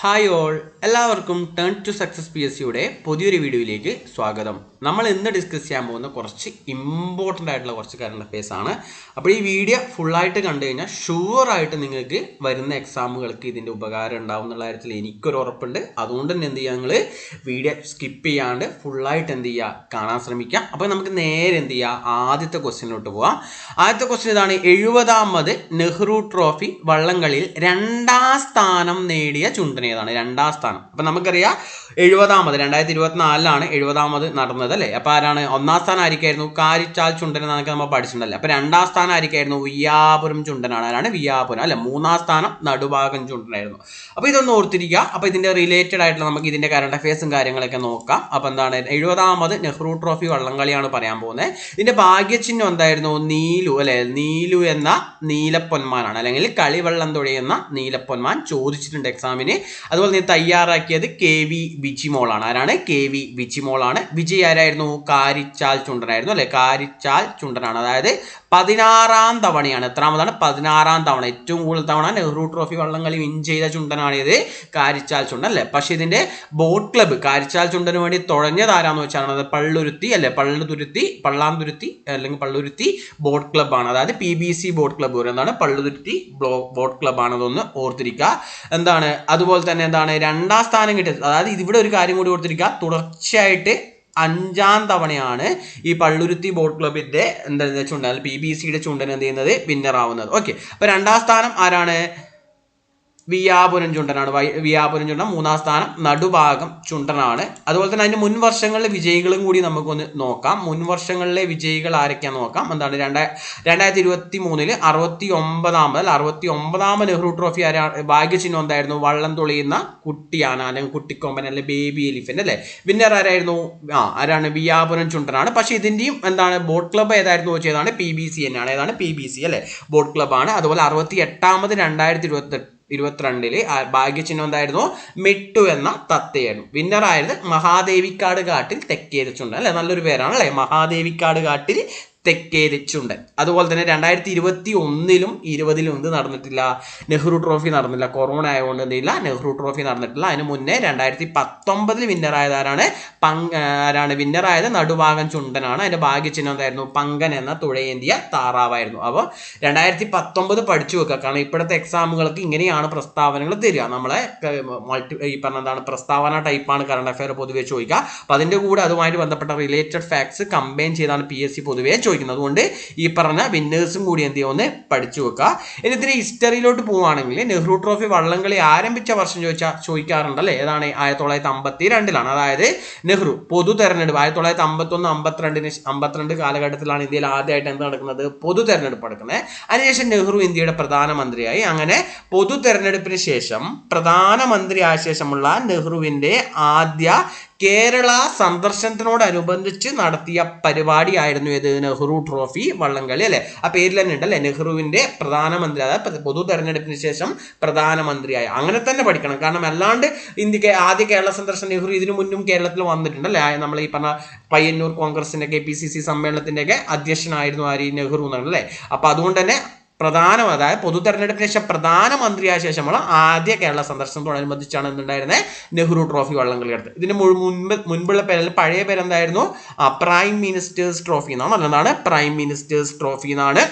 Hi all എല്ലാവർക്കും turn to success P S സിയുടെ പുതിയൊരു വീഡിയോയിലേക്ക് സ്വാഗതം. നമ്മൾ ഇന്ന് ഡിസ്കസ് ചെയ്യാൻ പോകുന്ന കുറച്ച് ഇമ്പോർട്ടന്റ് ആയിട്ടുള്ള കുറച്ച് കറണ്ട് അഫയേഴ്സ് ആണ്. അപ്പോൾ ഈ വീഡിയോ ഫുള്ളായിട്ട് കണ്ടു കഴിഞ്ഞാൽ ഷുവറായിട്ട് നിങ്ങൾക്ക് വരുന്ന എക്സാമുകൾക്ക് ഇതിന്റെ ഉപകാരം ഉണ്ടാവും എന്നുള്ള കാര്യത്തിൽ എനിക്കൊരു ഉറപ്പുണ്ട്. അതുകൊണ്ട് തന്നെ എന്ത് ചെയ്യുക നിങ്ങൾ വീഡിയോ സ്കിപ്പ് ചെയ്യാണ്ട് ഫുള്ളായിട്ട് എന്ത് ചെയ്യുക കാണാൻ ശ്രമിക്കുക അപ്പോൾ നമുക്ക് നേരെ എന്ത് ചെയ്യുക ആദ്യത്തെ ക്വസ്റ്റ്യനിലോട്ട് പോവാം. ആദ്യത്തെ ക്വസ്റ്റ്യൻ ഇതാണ് എഴുപതാമത് നെഹ്റു ട്രോഫി വള്ളംകളിയിൽ രണ്ടാം സ്ഥാനം നേടിയ ചുണ്ടൻ ഏതാണ്? രണ്ടാം സ്ഥാനം. അപ്പം നമുക്കറിയാം എഴുപതാമത് രണ്ടായിരത്തി ഇരുപത്തിനാലിലാണ് എഴുപതാമത് നടന്നത് അല്ലേ? അപ്പോൾ ആരാണ്? ഒന്നാം സ്ഥാനം ആയിരിക്കായിരുന്നു കാരിച്ചാൽ ചുണ്ടൻ എന്നൊക്കെ നമ്മൾ പഠിച്ചിട്ടുണ്ടല്ലേ? അപ്പോൾ രണ്ടാം സ്ഥാനം ആയിരിക്കായിരുന്നു വിയാപുരം ചുണ്ടനാണ് ആരാണ്? വിയാപുരം. അല്ലെ? മൂന്നാം സ്ഥാനം നടുഭാഗം ചുണ്ടനായിരുന്നു അപ്പോൾ ഇതൊന്ന് ഓർത്തിരിക്കുക. അപ്പോൾ ഇതിന്റെ റിലേറ്റഡ് ആയിട്ടുള്ള നമുക്ക് ഇതിന്റെ കറണ്ട് അഫയേഴ്സും കാര്യങ്ങളൊക്കെ നോക്കാം. അപ്പോൾ എന്താണ്? എഴുപതാമത് നെഹ്റു ട്രോഫി വള്ളംകളിയാണ് പറയാൻ പോകുന്നത്. ഇതിന്റെ ഭാഗ്യചിഹ്നം എന്തായിരുന്നു? നീലു അല്ലെ? നീലു എന്ന നീലപ്പൊന്മാനാണ്. അല്ലെങ്കിൽ കളിവെള്ളം തുഴയുന്ന നീലപ്പൊന്മാൻ ചോദിച്ചിട്ടുണ്ട് എക്സാമിന് അതുപോലെ തന്നെ തയ്യാറാക്കിയത് കെ വി വിജിമോളാണ്. ആരാണ്? K V വിജിമോളാണ്. വിജയ് ആരായിരുന്നു? കാരിച്ചാൽ ചുണ്ടനായിരുന്നു അല്ലെ? കാരിച്ചാൽ ചുണ്ടനാണ്. അതായത് പതിനാറാം തവണയാണ്. എത്രാമതാണ്? പതിനാറാം തവണ. ഏറ്റവും കൂടുതൽ തവണ നെഹ്റു ട്രോഫി വള്ളംകളി വിൻ ചെയ്ത ചുണ്ടനാണിത് കാരിച്ചാൽ ചുണ്ടൻ അല്ലേ? പക്ഷെ ഇതിന്റെ ബോട്ട് ക്ലബ്ബ് കാരിച്ചാൽ ചുണ്ടന് വേണ്ടി തുഴഞ്ഞത് ആരാന്ന് വെച്ചാൽ അത് പള്ളുരുത്തി അല്ലെ? പള്ളുതുരുത്തി പള്ളാന്തുരുത്തി അല്ലെങ്കിൽ പള്ളുരുത്തി ബോട്ട് ക്ലബ്ബാണ്. അതായത് P B C boat club എന്താണ്? പള്ളുതുരുത്തി ബോട്ട് ക്ലബ്ബാണ് അതൊന്ന് ഓർത്തിരിക്കുക എന്താണ്? അതുപോലെ തന്നെ എന്താണ്? രണ്ടാം സ്ഥാനം കിട്ടിയത്. അതായത് ഇവിടെ ഒരു കാര്യം കൂടി ഓർത്തിരിക്കുക തുടർച്ചയായിട്ട് അഞ്ചാം തവണയാണ് ഈ പള്ളുരുത്തി ബോട്ട് ക്ലബിന്റെ എന്താ ചുണ്ടൻ പി ബി സിയുടെ ചുണ്ടൻ എന്ത് ചെയ്യുന്നത്? വിന്നർ ആവുന്നത് ഓക്കെ അപ്പൊ രണ്ടാം സ്ഥാനം ആരാണ്? വിയാപുരം ചുണ്ടനാണ് വിയാപുരം ചുണ്ടൻ മൂന്നാം സ്ഥാനം നടുഭാഗം ചുണ്ടനാണ്. അതുപോലെ തന്നെ അതിന്റെ മുൻ വർഷങ്ങളിലെ വിജയികളും കൂടി നമുക്കൊന്ന് നോക്കാം. മുൻ വർഷങ്ങളിലെ വിജയികൾ ആരൊക്കെയാന്ന് നോക്കാം. എന്താണ്? രണ്ടാ രണ്ടായിരത്തി ഇരുപത്തി മൂന്നിൽ അറുപത്തി ഒമ്പതാമത് അല്ല അറുപത്തി ഒമ്പതാമത് നെഹ്റു ട്രോഫി ആരാ ഭാഗ്യചിഹ്നം എന്തായിരുന്നു? വള്ളം തുളിയുന്ന കുട്ടിയാണ്. അല്ലെങ്കിൽ കുട്ടിക്കൊമ്പൻ അല്ലെങ്കിൽ ബേബി എലിഫന്റ് അല്ലേ? വിന്നർ ആരായിരുന്നു? ആ ആരാണ്? വിയാപുരം ചുണ്ടനാണ് പക്ഷെ ഇതിന്റെയും എന്താണ്? ബോട്ട് ക്ലബ്ബ് ഏതായിരുന്നു ചോദിച്ചതാണ് പി ബി സി തന്നെയാണ്. ഏതാണ്? പി ബി സി അല്ലേ? ബോട്ട് ക്ലബ്ബാണ് അതുപോലെ അറുപത്തി എട്ടാമത് രണ്ടായിരത്തി ഇരുപത്തി ഇരുപത്തിരണ്ടിൽ ഭാഗ്യചിഹ്നം എന്തായിരുന്നു? മിട്ടു എന്ന തത്തയായിരുന്നു. വിന്നർ ആയത് മഹാദേവിക്കാട് കാട്ടിൽ തെക്കേത് ചുണ്ടൻ അല്ലെ? നല്ലൊരു പേരാണ് അല്ലെ മഹാദേവിക്കാട് കാട്ടിൽ തെക്കേത് ചുണ്ടൻ അതുപോലെ തന്നെ രണ്ടായിരത്തി ഇരുപത്തി ഒന്നിലും ഇരുപതിലും എന്ത് നടന്നിട്ടില്ല? നെഹ്റു ട്രോഫി നടന്നില്ല. കൊറോണ ആയതുകൊണ്ട് എന്തില്ല നെഹ്റു ട്രോഫി നടന്നിട്ടില്ല. അതിന് മുന്നേ രണ്ടായിരത്തി പത്തൊമ്പതിൽ വിന്നർ ആയതാരാണ് പങ്ക് ആരാണ്? വിന്നർ ആയത് നടുഭാഗം ചുണ്ടനാണ്. അതിന്റെ ഭാഗ്യചിഹ്നം എന്തായിരുന്നു? പങ്കൻ എന്ന തുഴയേന്തിയ താറാവായിരുന്നു. അപ്പോൾ രണ്ടായിരത്തി പത്തൊമ്പത് പഠിച്ചു വെക്കുക. കാരണം ഇപ്പോഴത്തെ എക്സാമുകൾക്ക് ഇങ്ങനെയാണ് പ്രസ്താവനകൾ തരിക. നമ്മളെ മൾട്ടി ഈ പറഞ്ഞ എന്താണ് പ്രസ്താവന ടൈപ്പാണ് കറണ്ട് അഫയർ പൊതുവെ ചോദിക്കുക. അപ്പം അതിന്റെ കൂടെ അതുമായിട്ട് ബന്ധപ്പെട്ട റിലേറ്റഡ് ഫാക്ട്സ് കമ്പൈൻ ചെയ്താണ് പി എസ് സി പൊതുവേ ചോദിക്കുന്നത് അതുകൊണ്ട് ഈ പറഞ്ഞ വിന്നേഴ്സും കൂടി എന്ത് ചെയ്യുമെന്ന് പഠിച്ചു വെക്കുക ഇനി ഇതിന് ഹിസ്റ്ററിയിലോട്ട് പോവുകയാണെങ്കിൽ നെഹ്റു ട്രോഫി വള്ളംകളി ആരംഭിച്ച വർഷം ചോദിച്ചാൽ ചോദിക്കാറുണ്ട് അല്ലേ ഏതാണ്? ആയിരത്തി തൊള്ളായിരത്തി അമ്പത്തി രണ്ടിലാണ് അതായത് നെഹ്റു പൊതു തെരഞ്ഞെടുപ്പ് ആയിരത്തി തൊള്ളായിരത്തി അമ്പത്തൊന്ന് അമ്പത്തിരണ്ടിന് അമ്പത്തിരണ്ട് കാലഘട്ടത്തിലാണ് ഇന്ത്യയിൽ ആദ്യമായിട്ട് എന്ത് നടക്കുന്നത്? പൊതു തെരഞ്ഞെടുപ്പ് നടക്കുന്നത്. അതിനുശേഷം നെഹ്റു ഇന്ത്യയുടെ പ്രധാനമന്ത്രിയായി. അങ്ങനെ പൊതു തെരഞ്ഞെടുപ്പിന് ശേഷം പ്രധാനമന്ത്രി ആയ ശേഷമുള്ള നെഹ്റുവിന്റെ ആദ്യ കേരള സന്ദർശനത്തിനോടനുബന്ധിച്ച് നടത്തിയ പരിപാടിയായിരുന്നു ഇത് നെഹ്റു ട്രോഫി വള്ളംകളി അല്ലെ? ആ പേരിൽ തന്നെ ഉണ്ട് അല്ലെ നെഹ്റുവിന്റെ പ്രധാനമന്ത്രി അതായത് പൊതു തെരഞ്ഞെടുപ്പിന് ശേഷം പ്രധാനമന്ത്രിയായി. അങ്ങനെ തന്നെ പഠിക്കണം. കാരണം അല്ലാണ്ട് ഇന്ത്യ ആദ്യ കേരള സന്ദർശനം നെഹ്റു ഇതിനു മുന്നും കേരളത്തിൽ വന്നിട്ടുണ്ട് അല്ലെ? നമ്മൾ ഈ പറഞ്ഞ പയ്യന്നൂർ കോൺഗ്രസിന്റെ കെ പി സി സി സമ്മേളനത്തിന്റെ ഒക്കെ അധ്യക്ഷനായിരുന്നു ആര്? നെഹ്റു എന്നാണ് അല്ലേ? അപ്പൊ അതുകൊണ്ട് തന്നെ പ്രധാന അതായത് പൊതു തെരഞ്ഞെടുപ്പിന് ശേഷം പ്രധാനമന്ത്രിയായ ശേഷമുള്ള ആദ്യ കേരള സന്ദർശനത്തോടനുബന്ധിച്ചാണ് എന്തുണ്ടായിരുന്നത് നെഹ്റു ട്രോഫി വള്ളംകളി എടുത്തത്. ഇതിന് മുൻപ് മുൻപുള്ള പേര് പഴയ പേരെന്തായിരുന്നു? ആ പ്രൈം മിനിസ്റ്റേഴ്സ് ട്രോഫി എന്നാണ്. അല്ലെന്നാണ് പ്രൈം മിനിസ്റ്റേഴ്സ് ട്രോഫി എന്നാണ്.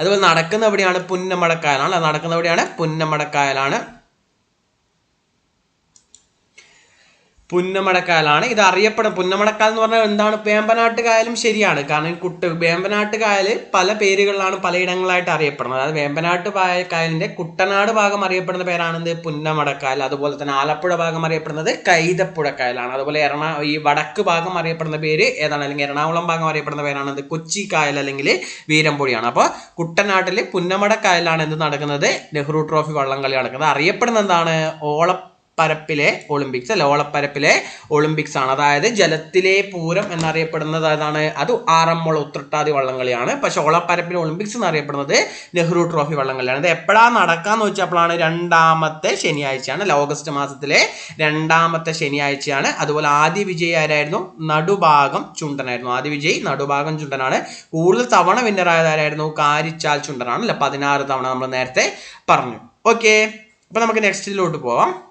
അതുപോലെ നടക്കുന്ന എവിടെയാണ് പുന്നമടക്കായലാണ് നടക്കുന്ന എവിടെയാണ് പുന്നമടക്കായലാണ്. പുന്നമടക്കായലാണ്. ഇത് അറിയപ്പെടുന്നത് പുന്നമടക്കായൽ എന്ന് പറഞ്ഞാൽ എന്താണ്? വേമ്പനാട്ടുകായലും ശരിയാണ്. കാരണം കുട്ട് വേമ്പനാട്ടുകായൽ പല പേരുകളിലാണ് പലയിടങ്ങളായിട്ട് അറിയപ്പെടുന്നത്. അതായത് വേമ്പനാട്ട് കായലിന്റെ കുട്ടനാട് ഭാഗം അറിയപ്പെടുന്ന പേരാണെന്ത്? പുന്നമടക്കായൽ. അതുപോലെ തന്നെ ആലപ്പുഴ ഭാഗം അറിയപ്പെടുന്നത് കൈതപ്പുഴക്കായലാണ്. അതുപോലെ എറണാ ഈ വടക്ക് ഭാഗം അറിയപ്പെടുന്ന പേര് ഏതാണ്? അല്ലെങ്കിൽ എറണാകുളം ഭാഗം അറിയപ്പെടുന്ന പേരാണെന്ത്? കൊച്ചി കായൽ അല്ലെങ്കിൽ വീരമ്പൊടിയാണ് അപ്പോൾ കുട്ടനാട്ടിൽ പുന്നമടക്കായലാണ് എന്ത് നടക്കുന്നത്? നെഹ്റു ട്രോഫി വള്ളംകളി നടക്കുന്നത്. അറിയപ്പെടുന്ന എന്താണ്? ഓള പരപ്പിലെ ഒളിമ്പിക്സ് അല്ലെ ഓളപ്പരപ്പിലെ ഒളിമ്പിക്സ് ആണ്. അതായത് ജലത്തിലെ പൂരം എന്നറിയപ്പെടുന്നത് അതാണ് അത് ആറന്മുള ഉത്രട്ടാതി വള്ളംകളിയാണ്. പക്ഷെ ഓളപ്പരപ്പിലെ ഒളിമ്പിക്സ് എന്നറിയപ്പെടുന്നത് നെഹ്റു ട്രോഫി വള്ളംകളിയാണ്. ഇത് എപ്പോഴാണ് നടക്കാന്ന് വെച്ചപ്പോഴാണ് രണ്ടാമത്തെ ശനിയാഴ്ചയാണ് അല്ലെ ഓഗസ്റ്റ് മാസത്തിലെ രണ്ടാമത്തെ ശനിയാഴ്ചയാണ്. അതുപോലെ ആദ്യ വിജയി ആരായിരുന്നു? നടുഭാഗം ചുണ്ടനായിരുന്നു. ആദ്യ വിജയ് നടുഭാഗം ചുണ്ടനാണ്. കൂടുതൽ തവണ വിന്നർ ആയതാരായിരുന്നു കാരിച്ചാൽ ചുണ്ടനാണ്. അല്ലെ പതിനാറ് തവണ നമ്മൾ നേരത്തെ പറഞ്ഞു. ഓക്കെ അപ്പോൾ നമുക്ക് നെക്സ്റ്റിലോട്ട് പോവാം.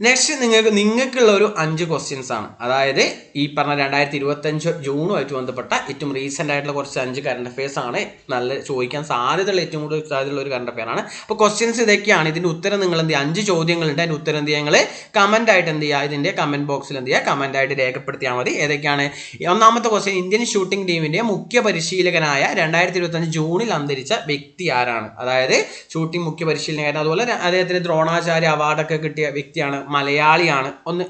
നെക്സ്റ്റ് നിങ്ങൾക്ക് നിങ്ങൾക്കുള്ള ഒരു അഞ്ച് ക്വസ്റ്റ്യൻസ് ആണ്. അതായത് ഈ പറഞ്ഞ രണ്ടായിരത്തി ഇരുപത്തഞ്ച് ജൂണുമായിട്ട് ബന്ധപ്പെട്ട ഏറ്റവും റീസെന്റ് ആയിട്ടുള്ള കുറച്ച് അഞ്ച് കറണ്ട് അഫയേഴ്സ് ആണ് നല്ല ചോദിക്കാൻ സാധ്യതയുള്ള ഏറ്റവും കൂടുതൽ സാധ്യതയുള്ള ഒരു കറണ്ട് അഫയർ ആണ്. അപ്പോൾ ക്വസ്റ്റ്യൻസ് ഇതൊക്കെയാണ്. ഇതിന്റെ ഉത്തരം നിങ്ങൾ എന്ത് അഞ്ച് ചോദ്യങ്ങളുണ്ട്. അതിന്റെ ഉത്തരം എന്ത് ചെയ്യുക നിങ്ങൾ കമന്റ് ആയിട്ട് എന്ത് ചെയ്യുക? ഇതിന്റെ കമന്റ് ബോക്സിൽ എന്ത് ചെയ്യുക? കമന്റ് ആയിട്ട് രേഖപ്പെടുത്തിയാൽ മതി. ഏതൊക്കെയാണ്? ഒന്നാമത്തെ ക്വസ്റ്റ്യൻ ഇന്ത്യൻ ഷൂട്ടിംഗ് ടീമിന്റെ മുഖ്യ പരിശീലകനായ രണ്ടായിരത്തി ഇരുപത്തഞ്ച് ജൂണിൽ അന്തരിച്ച വ്യക്തി ആരാണ്? അതായത് ഷൂട്ടിംഗ് മുഖ്യ പരിശീലകൻ അതുപോലെ അദ്ദേഹത്തിന് ദ്രോണാചാര്യ അവാർഡൊക്കെ കിട്ടിയ വ്യക്തിയാണ് മലയാളിയാണ്. ഒന്ന്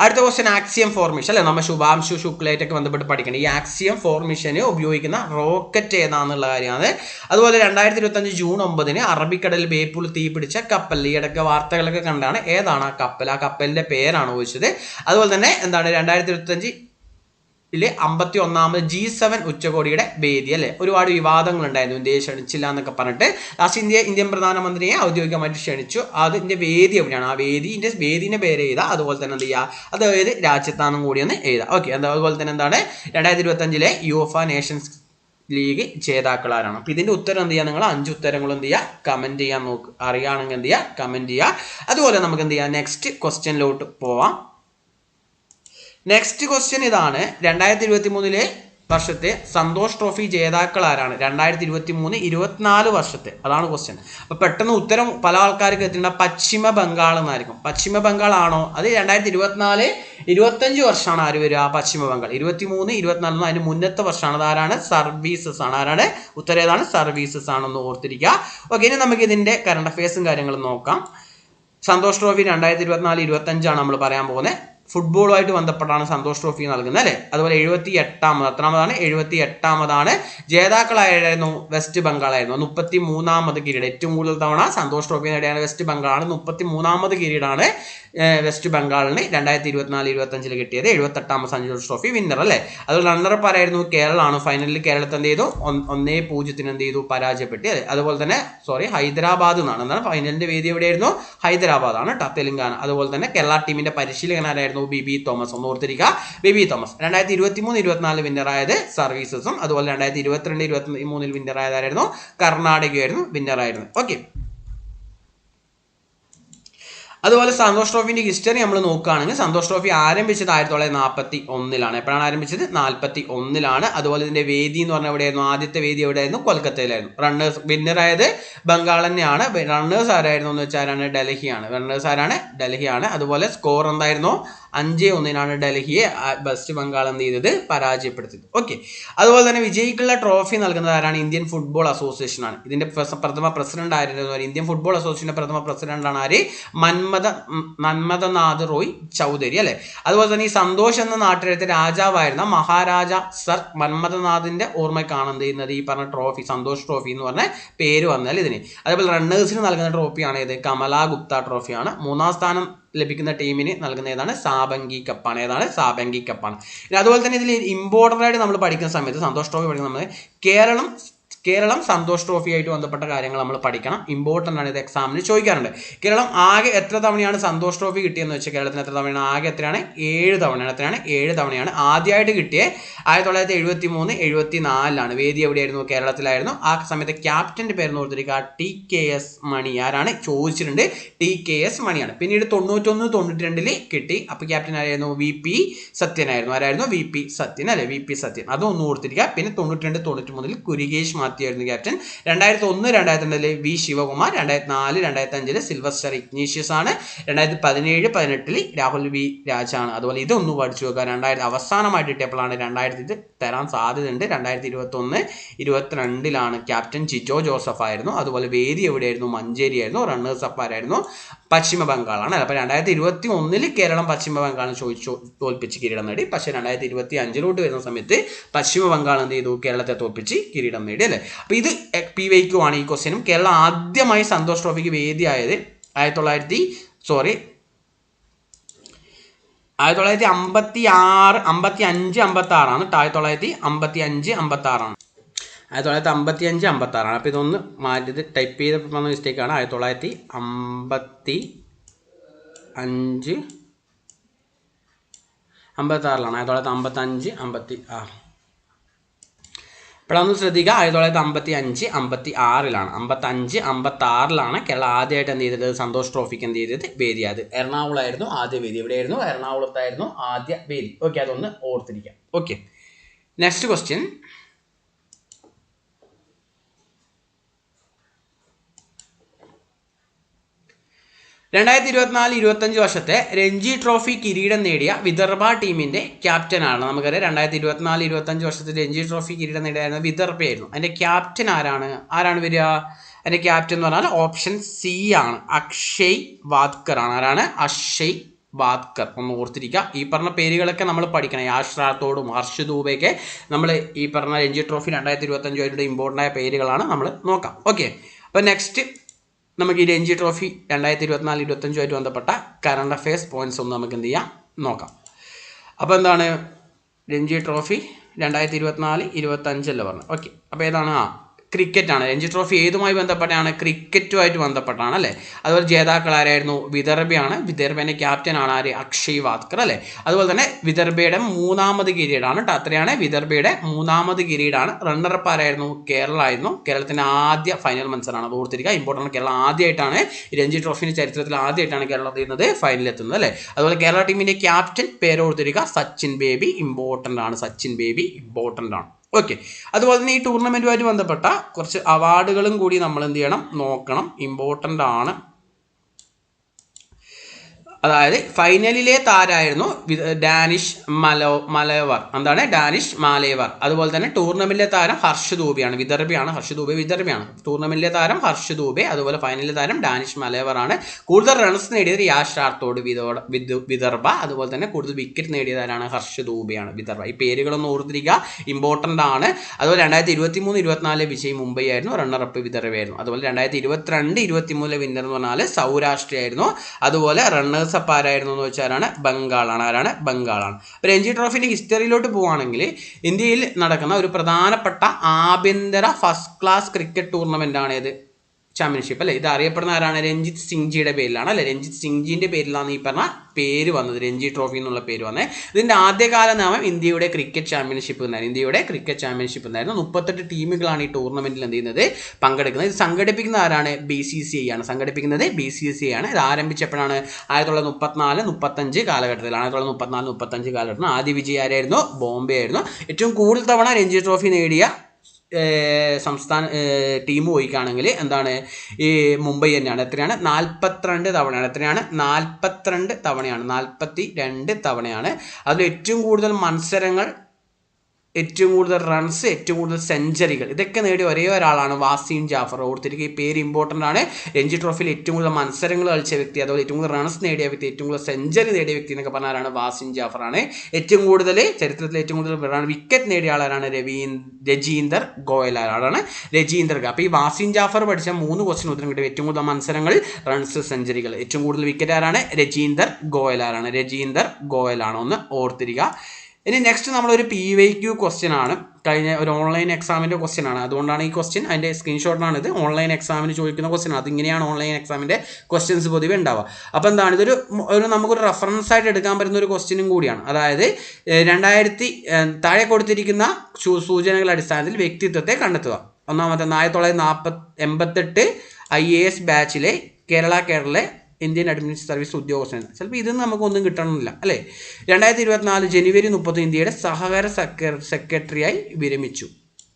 അടുത്ത ക്വസ്റ്റ്യൻ ആക്സിയം ഫോർമേഷൻ അല്ലെ? നമ്മൾ ശുഭാംശു ശുക്ലയായിട്ടൊക്കെ ബന്ധപ്പെട്ട് പഠിക്കണം. ഈ ആക്സിയം ഫോർമേഷന് ഉപയോഗിക്കുന്ന റോക്കറ്റ് ഏതാണെന്നുള്ള കാര്യമാണ്. അതുപോലെ രണ്ടായിരത്തി ഇരുപത്തഞ്ച് ജൂൺ ഒമ്പതിന് അറബിക്കടലിൽ ബേപ്പൂൾ തീ പിടിച്ച കപ്പൽ ഈയിടയ്ക്ക് വാർത്തകളൊക്കെ കണ്ടാണ്. ഏതാണ് ആ കപ്പൽ? ആ കപ്പലിന്റെ പേരാണ് ചോദിച്ചത്. അതുപോലെ തന്നെ എന്താണ്? രണ്ടായിരത്തി ഇരുപത്തഞ്ച് ിലെ അമ്പത്തി ഒന്നാമത് ജി സെവൻ ഉച്ചകോടിയുടെ വേദി അല്ലേ? ഒരുപാട് വിവാദങ്ങൾ ഉണ്ടായിരുന്നു ഇന്ത്യയെ ക്ഷണിച്ചില്ല എന്നൊക്കെ പറഞ്ഞിട്ട്. ലാസ്റ്റ് ഇന്ത്യ ഇന്ത്യൻ പ്രധാനമന്ത്രിയെ ഔദ്യോഗികമായിട്ട് ക്ഷണിച്ചു. അതിന്റെ വേദി എവിടെയാണ്? ആ വേദിന്റെ വേദിന്റെ പേര് എഴുതാം. അതുപോലെ തന്നെ എന്ത് ചെയ്യുക? അത് ഏത് രാജ്യത്താണെന്നും കൂടി ഒന്ന് എഴുതാം. ഓക്കെ അതുപോലെ തന്നെ എന്താണ്? രണ്ടായിരത്തി ഇരുപത്തഞ്ചിലെ യുഎഫ നേഷൻസ് ലീഗ് ജേതാക്കളാരാണ് അപ്പോൾ ഇതിന്റെ ഉത്തരം എന്ത് ചെയ്യുക നിങ്ങൾ? അഞ്ച് ഉത്തരങ്ങൾ എന്ത് ചെയ്യുക? കമന്റ് ചെയ്യാൻ നോക്ക്. അറിയുകയാണെങ്കിൽ എന്ത് ചെയ്യുക? കമന്റ് ചെയ്യുക. അതുപോലെ നമുക്ക് എന്ത് ചെയ്യാം? നെക്സ്റ്റ് ക്വസ്റ്റ്യനിലോട്ട് പോവാം. നെക്സ്റ്റ് ക്വസ്റ്റ്യൻ ഇതാണ്. രണ്ടായിരത്തി ഇരുപത്തി മൂന്നിലെ വർഷത്തെ സന്തോഷ് ട്രോഫി ജേതാക്കൾ ആരാണ്? രണ്ടായിരത്തി ഇരുപത്തി മൂന്ന് ഇരുപത്തിനാല് വർഷത്തെ. അതാണ് ക്വസ്റ്റ്യൻ അപ്പോൾ പെട്ടെന്ന് ഉത്തരം പല ആൾക്കാർക്ക് എത്തിണ്ട പശ്ചിമ ബംഗാൾ എന്നായിരിക്കും. പശ്ചിമ ബംഗാൾ ആണോ? അത് രണ്ടായിരത്തി ഇരുപത്തിനാല് ഇരുപത്തഞ്ച് വർഷമാണ് ആര് വരിക? പശ്ചിമ ബംഗാൾ. ഇരുപത്തി മൂന്ന് ഇരുപത്തിനാലിന് അതിന് മുന്നത്തെ വർഷമാണ്. അതാരാണ് സർവീസസ് ആണ്. ആരാണ്? ഉത്തരം ഏതാണ്? സർവീസസ് ആണെന്ന് ഓർത്തിരിക്കുക. ഓക്കെ ഇനി നമുക്ക് ഇതിന്റെ കറണ്ട് അഫയേഴ്സും കാര്യങ്ങളും നോക്കാം. സന്തോഷ് ട്രോഫി രണ്ടായിരത്തി ഇരുപത്തിനാല് ഇരുപത്തഞ്ചാണ് നമ്മൾ പറയാൻ പോകുന്നത്. ഫുട്ബോളുമായിട്ട് ബന്ധപ്പെട്ടാണ് സന്തോഷ് ട്രോഫി നൽകുന്നത് അല്ലേ? അതുപോലെ എഴുപത്തി എട്ടാമത് എത്രാമതാണ്? എഴുപത്തി എട്ടാമതാണ് ജേതാക്കളായിരുന്നു വെസ്റ്റ് ബംഗാളായിരുന്നു. മുപ്പത്തി മൂന്നാമത് കിരീടം. ഏറ്റവും കൂടുതൽ തവണ സന്തോഷ് ട്രോഫി നേടിയാണ് വെസ്റ്റ് ബംഗാളാണ്. മുപ്പത്തി മൂന്നാമത് കിരീടാണ് വെസ്റ്റ് ബംഗാളിന് രണ്ടായിരത്തി ഇരുപത്തിനാല് ഇരുപത്തഞ്ചിൽ കിട്ടിയത്. എഴുപത്തെട്ടാമത് സന്തോഷ് ട്രോഫി വിന്നർ അല്ലേ? അത് റണ്ണറപ്പ് ആരായിരുന്നു? കേരളമാണ് ഫൈനലിൽ കേരളത്തെ എന്ത് ചെയ്തു? ഒന്ന്- പൂജ്യത്തിന് എന്ത് ചെയ്തു? പരാജയപ്പെട്ടു അല്ലേ? അതുപോലെ തന്നെ സോറി ഹൈദരാബാദ് എന്നാണ്. എന്താണ്? ഫൈനലിന്റെ വേദി എവിടെയായിരുന്നു? ഹൈദരാബാദാണ് കേട്ടോ തെലുങ്കാന. അതുപോലെ തന്നെ കേരള ടീമിന്റെ പരിശീലകനാരായിരുന്നു ബി ബി തോമസ് ഒന്ന് ഓർത്തിരിക്കുക ബി ബി തോമസ് രണ്ടായിരത്തി ഇരുപത്തി മൂന്ന് ഇരുപത്തിനാല് വിന്നറായത് സർവീസസും അതുപോലെ രണ്ടായിരത്തി ഇരുപത്തിരണ്ട് ഇരുപത്തി മൂന്നിൽ വിന്നറായതായിരുന്നു കർണാടകയായിരുന്നു വിന്നറായിരുന്നു ഓക്കെ അതുപോലെ സന്തോഷ് ട്രോഫിന്റെ ഹിസ്റ്ററി നമ്മൾ നോക്കുകയാണെങ്കിൽ സന്തോഷ് ട്രോഫി ആരംഭിച്ചത് ആയിരത്തി തൊള്ളായിരത്തി നാൽപ്പത്തി ഒന്നിലാണ് എപ്പോഴാണ് ആരംഭിച്ചത്? നാൽപ്പത്തി ഒന്നിലാണ് അതുപോലെ ഇതിന്റെ വേദി എന്ന് പറഞ്ഞാൽ എവിടെയായിരുന്നു? ആദ്യത്തെ വേദി എവിടെയായിരുന്നു? കൊൽക്കത്തയിലായിരുന്നു. റണ്ണേഴ്സ് വിന്നറായത് ബംഗാൾ തന്നെയാണ്. റണ്ണേഴ്സ് ആരായിരുന്നു എന്ന് വെച്ചാൽ ആരാണ് ഡൽഹിയാണ്. റണ്ണേഴ്സ് ആരാണ്? ഡൽഹിയാണ്. അതുപോലെ സ്കോർ എന്തായിരുന്നു? അഞ്ച് ഒന്നിനാണ് ഡൽഹിയെ വെസ്റ്റ് ബംഗാൾ എന്ത് ചെയ്തത്? പരാജയപ്പെടുത്തിയത്. ഓക്കെ അതുപോലെ തന്നെ വിജയിക്കുള്ള ട്രോഫി നൽകുന്നത് ആരാണ്? ഇന്ത്യൻ ഫുട്ബോൾ അസോസിയേഷൻ ആണ്. ഇതിന്റെ പ്രഥമ പ്രസിഡന്റ് ആയിരുന്നു ഇന്ത്യൻ ഫുട്ബോൾ അസോസിയേഷന്റെ പ്രഥമ പ്രസിഡന്റ് ആണ് ആര്? മന്മത മന്മഥനാഥ് റോയ് ചൗധരി അല്ലെ? അതുപോലെ തന്നെ ഈ സന്തോഷ് എന്ന നാട്ടിലത്തെ രാജാവായിരുന്ന മഹാരാജ സർ മന്മഥനാഥിന്റെ ഓർമ്മയ്ക്കാണ് എന്ത് ചെയ്യുന്നത്? ഈ പറഞ്ഞ ട്രോഫി സന്തോഷ് ട്രോഫി എന്ന് പറഞ്ഞ പേര് വന്നാൽ ഇതിന്? അതേപോലെ റണ്ണേഴ്സിന് നൽകുന്ന ട്രോഫിയാണ് ഇത് കമലാ ഗുപ്ത ട്രോഫിയാണ് മൂന്നാം സ്ഥാനം ലഭിക്കുന്ന ടീമിന് നൽകുന്ന ഏതാണ്? സാബങ്കി കപ്പാണ് ഏതാണ്? സാബങ്കി കപ്പാണ് അതുപോലെ തന്നെ ഇതിൽ ഇമ്പോർട്ടന്റ് ആയിട്ട് നമ്മൾ പഠിക്കുന്ന സമയത്ത് സന്തോഷ് ട്രോഫി പഠിക്കുന്ന സമയത്ത് കേരളം കേരളം സന്തോഷ് ട്രോഫി ആയിട്ട് ബന്ധപ്പെട്ട കാര്യങ്ങൾ നമ്മൾ പഠിക്കണം. ഇമ്പോർട്ടന്റ് ആണ് ഇത് എക്സാമിന് ചോദിക്കാറുണ്ട്. കേരളം ആകെ എത്ര തവണയാണ് സന്തോഷ് ട്രോഫി കിട്ടിയെന്ന് വെച്ചാൽ കേരളത്തിന് എത്ര തവണയാണ്? ആകെ എത്രയാണ്? ഏഴ് തവണയാണ്. എത്രയാണ്? ഏഴ് തവണയാണ് ആദ്യമായിട്ട് കിട്ടിയ ആയിരത്തി തൊള്ളായിരത്തി എഴുപത്തി മൂന്ന് എഴുപത്തി നാലിലാണ് വേദി എവിടെയായിരുന്നു? കേരളത്തിലായിരുന്നു. ആ സമയത്ത് ക്യാപ്റ്റന്റെ പേര് ഓർത്തിരിക്കുക ടി കെ എസ് മണി ആരാണ്? ചോദിച്ചിട്ടുണ്ട്. ടി കെ എസ് മണിയാണ്. പിന്നീട് തൊണ്ണൂറ്റൊന്ന് തൊണ്ണൂറ്റി രണ്ടിൽ കിട്ടി. അപ്പോൾ ക്യാപ്റ്റൻ ആരായിരുന്നു? വി പി സത്യനായിരുന്നു ആരായിരുന്നു? വി പി സത്യൻ അല്ലെ? V P Sathyan. അതൊന്നും ഓർത്തിരിക്കുക. പിന്നെ തൊണ്ണൂറ്റി രണ്ട് തൊണ്ണൂറ്റി മൂന്നിൽ കുരികേഷ് മാത്യു ആയിരുന്നു ക്യാപ്റ്റൻ. രണ്ടായിരത്തി ഒന്ന് രണ്ടായിരത്തി രണ്ടിലെ വി ശിവകുമാർ രണ്ടായിരത്തി നാല് രണ്ടായിരത്തി അഞ്ചിൽ സിൽവസ്റ്റർ ഇഗ്നീഷ്യസ് ആണ് രണ്ടായിരത്തി പതിനേഴ് പതിനെട്ടിൽ രാഹുൽ വി രാജാണ് അതുപോലെ ഇതൊന്ന് പഠിച്ചു വെക്കുക. രണ്ടായിരത്തി അവസാനമായിട്ട് കിട്ടിയപ്പോഴാണ് രണ്ടായിരത്തി ഇത് തരാൻ സാധ്യതയുണ്ട്. രണ്ടായിരത്തി ഇരുപത്തി ഒന്ന് ഇരുപത്തിരണ്ടിലാണ് ക്യാപ്റ്റൻ ചിറ്റോ ജോസഫ് ആയിരുന്നു. അതുപോലെ വേദി എവിടെയായിരുന്നു? മഞ്ചേരി ആയിരുന്നു റണ്ണേഴ്സ് അപ്പ് ആരായിരുന്നു? പശ്ചിമ ബംഗാളാണ്. അപ്പോൾ രണ്ടായിരത്തി ഇരുപത്തി ഒന്നിൽ കേരളം പശ്ചിമ ബംഗാളിനെ ചോദിച്ചു തോൽപ്പിച്ച് കിരീടം നേടി. പക്ഷേ രണ്ടായിരത്തി ഇരുപത്തി അഞ്ചിലോട്ട് വരുന്ന സമയത്ത് പശ്ചിമ ബംഗാൾ എന്ത് ചെയ്തു? കേരളത്തെ തോൽപ്പിച്ച് കിരീടം നേടി അല്ലേ? അപ്പോൾ ഇത് പി വൈക്കു ആണ് ഈ ക്വസ്റ്റ്യനും. കേരളം ആദ്യമായി സന്തോഷ് ട്രോഫിക്ക് വേദിയായത് ആയിരത്തി തൊള്ളായിരത്തി സോറി ആയിരത്തി തൊള്ളായിരത്തി അമ്പത്തി ആറ് അമ്പത്തി അഞ്ച് അമ്പത്തി ആറാണ് ആയിരത്തി തൊള്ളായിരത്തി അമ്പത്തി അഞ്ച് അമ്പത്തി ആറാണ് ആയിരത്തി തൊള്ളായിരത്തി അമ്പത്തി അഞ്ച് അമ്പത്തി ആറാണ് അപ്പോൾ ഇതൊന്ന് മാറ്റിയത് ടൈപ്പ് ചെയ്തപ്പോൾ വന്ന മിസ്റ്റേക്കാണ് ആയിരത്തി തൊള്ളായിരത്തി അമ്പത്തി അഞ്ച് അമ്പത്തി ആറിലാണ് ആയിരത്തി തൊള്ളായിരത്തി അമ്പത്തി അഞ്ച് അമ്പത്തി ആറ് ഇപ്പോഴൊന്ന് ശ്രദ്ധിക്കുക ആയിരത്തി തൊള്ളായിരത്തി അമ്പത്തി അഞ്ച് അമ്പത്തി ആറിലാണ് അമ്പത്തഞ്ച് അമ്പത്തി ആറിലാണ് കേരളം ആദ്യമായിട്ട് എന്ത് ചെയ്തത്? സന്തോഷ് ട്രോഫിക്ക് എന്ത് ചെയ്തത്? വേദി അത് എറണാകുളമായിരുന്നു ആദ്യ വേദി. എവിടെയായിരുന്നു? എറണാകുളത്തായിരുന്നു ആദ്യ വേദി. ഓക്കെ അതൊന്ന് ഓർത്തിരിക്കാം. ഓക്കെ നെക്സ്റ്റ് ക്വസ്റ്റ്യൻ രണ്ടായിരത്തി ഇരുപത്തിനാല് ഇരുപത്തഞ്ച് വർഷത്തെ രഞ്ജി ട്രോഫി കിരീടം നേടിയ വിദർഭ ടീമിന്റെ ക്യാപ്റ്റനാണ് നമുക്കറിയാം. രണ്ടായിരത്തി ഇരുപത്തിനാല് ഇരുപത്തഞ്ച് വർഷത്തെ രഞ്ജി ട്രോഫി കിരീടം നേടിയായിരുന്നു വിദർഭയായിരുന്നു. അതിന്റെ ക്യാപ്റ്റൻ ആരാണ്? ആരാണ് വരിക? അതിന്റെ ക്യാപ്റ്റൻ എന്ന് പറഞ്ഞാൽ ഓപ്ഷൻ സി ആണ്. അക്ഷയ് വാദ്കർ ആണ്. ആരാണ്? അക്ഷയ് വാദ്കർ ഒന്ന് ഓർത്തിരിക്കുക. ഈ പറഞ്ഞ പേരുകളൊക്കെ നമ്മൾ പഠിക്കണം. യാഷ്രാത്തോടും ഹർഷ് ദൂബയൊക്കെ നമ്മൾ ഈ പറഞ്ഞ രഞ്ജി ട്രോഫി രണ്ടായിരത്തി ഇരുപത്തഞ്ചുമായിട്ട് ഇമ്പോർട്ടന്റ് ആയ പേരുകളാണ് നമ്മൾ നോക്കാം. ഓക്കെ അപ്പോൾ നെക്സ്റ്റ് നമുക്ക് ഈ രഞ്ജി ട്രോഫി രണ്ടായിരത്തി ഇരുപത്തിനാല് ഇരുപത്തഞ്ചുമായിട്ട് ബന്ധപ്പെട്ട കറണ്ട് അഫയേഴ്സ് പോയിന്റ്സ് ഒന്ന് നമുക്ക് എന്ത് ചെയ്യാം? നോക്കാം. അപ്പോൾ എന്താണ് രഞ്ജി ട്രോഫി രണ്ടായിരത്തി ഇരുപത്തിനാല് ഇരുപത്തഞ്ചല്ലേ പറഞ്ഞു ഓക്കെ അപ്പോൾ ഏതാണ്? ആ ക്രിക്കറ്റ് ആണ് രഞ്ജി ട്രോഫി ഏതുമായി ബന്ധപ്പെട്ടാണ്? ക്രിക്കറ്റുമായിട്ട് ബന്ധപ്പെട്ടാണ് അല്ലേ? അതുപോലെ ജേതാക്കൾ ആരായിരുന്നു വിദർഭയാണ്. വിദർഭേന്റെ ക്യാപ്റ്റൻ ആണ് ആര്? അക്ഷയ് വാത്കർ അല്ലേ? അതുപോലെ തന്നെ വിദർഭയുടെ മൂന്നാമത് കിരീടാണ് കേട്ടോ അത്രയാണ്. വിദർഭയുടെ മൂന്നാമത് കിരീടാണ്. റണ്ണറപ്പ് ആരായിരുന്നു? കേരള ആയിരുന്നു കേരളത്തിന്റെ ആദ്യ ഫൈനൽ മത്സരമാണ് അത് ഓർത്തിരിക്കുക. ഇമ്പോർട്ടന്റ് കേരളം ആദ്യമായിട്ടാണ് രഞ്ജി ട്രോഫിന്റെ ചരിത്രത്തിൽ ആദ്യമായിട്ടാണ് കേരളം ചെയ്യുന്നത് ഫൈനലിൽ എത്തുന്നത് അല്ലേ? അതുപോലെ കേരള ടീമിന്റെ ക്യാപ്റ്റൻ പേരോർത്തിരിക്കുക സച്ചിൻ ബേബി ഇമ്പോർട്ടന്റ് ആണ്. സച്ചിൻ ബേബി ഇമ്പോർട്ടന്റ് ആണ്. ഓക്കെ അതുപോലെ തന്നെ ഈ ടൂർണമെന്റുമായിട്ട് ബന്ധപ്പെട്ട കുറച്ച് അവാർഡുകളും കൂടി നമ്മൾ എന്ത് ചെയ്യണം? നോക്കണം. ഇമ്പോർട്ടന്റ് ആണ്. അതായത് ഫൈനലിലെ താരായിരുന്നു ഡാനിഷ് മലോ മലയവർ. എന്താണ്? ഡാനിഷ് മാലേവർ. അതുപോലെ തന്നെ ടൂർണമെന്റിലെ താരം ഹർഷ് ദൂബിയാണ് വിദർഭയാണ് ഹർഷ് ദൂബെ വിദർഭയാണ്. ടൂർണമെന്റിലെ താരം ഹർഷ് ദൂബെ അതുപോലെ ഫൈനലിലെ താരം ഡാനിഷ് മലയവർ ആണ് കൂടുതൽ റൺസ് നേടിയത് യാഷ് വിദോട് വിദർഭ. അതുപോലെ തന്നെ കൂടുതൽ വിക്കറ്റ് നേടിയതാരാണ് ഹർഷ് ദൂബെയാണ് വിദർഭ. ഈ പേരുകളൊന്നും ഓർത്തിരിക്കുക. ഇമ്പോർട്ടന്റ് ആണ്. അതുപോലെ രണ്ടായിരത്തി ഇരുപത്തി മൂന്ന് ഇരുപത്തിനാലിലെ വിജയ് മുംബൈ ആയിരുന്നു. റണ്ണറപ്പ് വിദർഭയായിരുന്നു. അതുപോലെ രണ്ടായിരത്തി ഇരുപത്തിരണ്ട് ഇരുപത്തി മൂന്നിലെ വിന്നർ എന്ന് പറഞ്ഞാൽ സൗരാഷ്ട്രയായിരുന്നു. അതുപോലെ റണ്ണേഴ്സ് അപ്പ് ആരായിരുന്നു എന്ന് വെച്ചാലാണ് ബംഗാളാണ്. ആരാണ്? ബംഗാളാണ്. രഞ്ജി ട്രോഫിന്റെ ഹിസ്റ്ററിയിലോട്ട് പോവുകയാണെങ്കിൽ ഇന്ത്യയിൽ നടക്കുന്ന ഒരു പ്രധാനപ്പെട്ട ആഭ്യന്തര ഫസ്റ്റ് ക്ലാസ് ക്രിക്കറ്റ് ടൂർണമെന്റ് ആണ് ഇത് ചാമ്പ്യൻഷിപ്പ് അല്ലേ? ഇത് അറിയപ്പെടുന്ന ആരാണ്? രഞ്ജിത്ത് സിംഗ്ജിയുടെ പേരിലാണ് അല്ലെ? രഞ്ജിത്ത് സിംഗ്ജിന്റെ പേരിലാണ് ഈ പറഞ്ഞ പേര് വന്നത്. രഞ്ജി ട്രോഫി എന്നുള്ള പേര് വന്നത് ഇതിന്റെ ആദ്യകാല നാമം ഇന്ത്യയുടെ ക്രിക്കറ്റ് ചാമ്പ്യൻഷിപ്പ് എന്നായിരുന്നു. ഇന്ത്യയുടെ ക്രിക്കറ്റ് ചാമ്പ്യൻഷിപ്പ് എന്നായിരുന്നു. മുപ്പത്തെട്ട് ടീമുകളാണ് ഈ ടൂർണമെന്റിൽ എന്ത് ചെയ്യുന്നത്? പങ്കെടുക്കുന്നത്. ഇത് സംഘടിപ്പിക്കുന്ന ആരാണ്? ബി സി സി ഐ ആണ്. സംഘടിപ്പിക്കുന്നത് ബി സി സി ഐ ആണ്. ഇത് ആരംഭിച്ചപ്പോഴാണ് ആയിരത്തി തൊള്ളായിരത്തി മുപ്പത്തിനാല് മുപ്പത്തഞ്ച് കാലഘട്ടത്തിൽ ആയിരത്തി തൊള്ളായിരത്തി മുപ്പത്തിനാല് മുപ്പത്തഞ്ച് കാലഘട്ടത്തിൽ ആദ്യ വിജയി ആരായിരുന്നു? ബോംബെ ആയിരുന്നു. ഏറ്റവും കൂടുതൽ തവണ രഞ്ജി ട്രോഫി നേടിയ സംസ്ഥാന ടീം പോയിക്കാണെങ്കിൽ എന്താണ്? ഈ മുംബൈ തന്നെയാണ്. എത്രയാണ്? നാൽപ്പത്തിരണ്ട് തവണയാണ്. എത്രയാണ്? നാൽപ്പത്തിരണ്ട് തവണയാണ്. നാൽപ്പത്തി രണ്ട് തവണയാണ്. അതിൽ ഏറ്റവും കൂടുതൽ മത്സരങ്ങൾ ഏറ്റവും കൂടുതൽ റൺസ് ഏറ്റവും കൂടുതൽ സെഞ്ചറികൾ ഇതൊക്കെ നേടിയ ഒരേ ഒരാളാണ് വാസീം ജാഫർ. ഓർത്തിരിക്കുക ഈ പേര് ഇമ്പോർട്ടന്റ് ആണ്. രഞ്ജി ട്രോഫിയിൽ ഏറ്റവും കൂടുതൽ മത്സരങ്ങൾ കളിച്ച വ്യക്തി അതുപോലെ ഏറ്റവും കൂടുതൽ റൺസ് നേടിയ വ്യക്തി ഏറ്റവും കൂടുതൽ സെഞ്ചറി നേടിയ വ്യക്തി എന്നൊക്കെ പറഞ്ഞാലാണ് ജാഫർ ആണ്. ഏറ്റവും കൂടുതൽ ചരിത്രത്തിൽ ഏറ്റവും കൂടുതൽ റൺ വിക്കറ്റ് നേടിയ ആളാണ് രവീ രജീന്ദർ ഗോയൽ ആളാണ് രജീന്ദർ അപ്പോൾ ഈ വാസീം ജാഫർ പഠിച്ച മൂന്ന് ക്വസ്റ്റിന് ഉത്തരം കിട്ടും ഏറ്റവും കൂടുതൽ മത്സരങ്ങൾ റൺസ് സെഞ്ചറികൾ ഏറ്റവും കൂടുതൽ വിക്കറ്റ് ആരാണ്? രജീന്ദർ ഗോയൽ ആരാണ് രജീന്ദർ ഗോയലാണ് ഒന്ന് ഓർത്തിരിക്കുക. ഇനി നെക്സ്റ്റ് നമ്മളൊരു പി വൈ ക്യു ക്വസ്റ്റ്യൻ ആണ്. കഴിഞ്ഞ ഒരു ഓൺലൈൻ എക്സാമിന്റെ ക്വസ്റ്റ്യൻ ആണ്. അതുകൊണ്ടാണ് ഈ ക്വസ്റ്റ്യൻ അതിന്റെ സ്ക്രീൻഷോട്ടാണ് ഇത്. ഓൺലൈൻ എക്സാമിന് ചോദിക്കുന്ന ക്വസ്റ്റ്യൻ അതിങ്ങനെയാണ് ഓൺലൈൻ എക്സാമിന്റെ ക്വസ്റ്റ്യൻസ് പൊതുവെ ഉണ്ടാവുക. അപ്പോൾ എന്താണ്? ഇതൊരു ഒരു നമുക്കൊരു റെഫറൻസ് ആയിട്ട് എടുക്കാൻ പറ്റുന്ന ഒരു ക്വസ്റ്റ്യനും കൂടിയാണ്. അതായത് രണ്ടായിരത്തി താഴെ കൊടുത്തിരിക്കുന്ന സൂചനകൾ അടിസ്ഥാനത്തിൽ വ്യക്തിത്വത്തെ കണ്ടെത്തുക. ഒന്നാമത്തെ ആയിരത്തി തൊള്ളായിരത്തി നാൽപ്പത്തി എൺപത്തെട്ട് I A S ബാച്ചിലെ Kerala Kerala Indian administrative service ഉദ്യോഗസ്ഥൻ. ചിലപ്പോൾ ഇതൊന്നും നമുക്കൊന്നും കിട്ടണമെന്നില്ല അല്ലേ? രണ്ടായിരത്തി ഇരുപത്തിനാല് ജനുവരി മുപ്പത്തി ഇന്ത്യയുടെ സഹകര സെക്ര സെക്രട്ടറിയായി വിരമിച്ചു.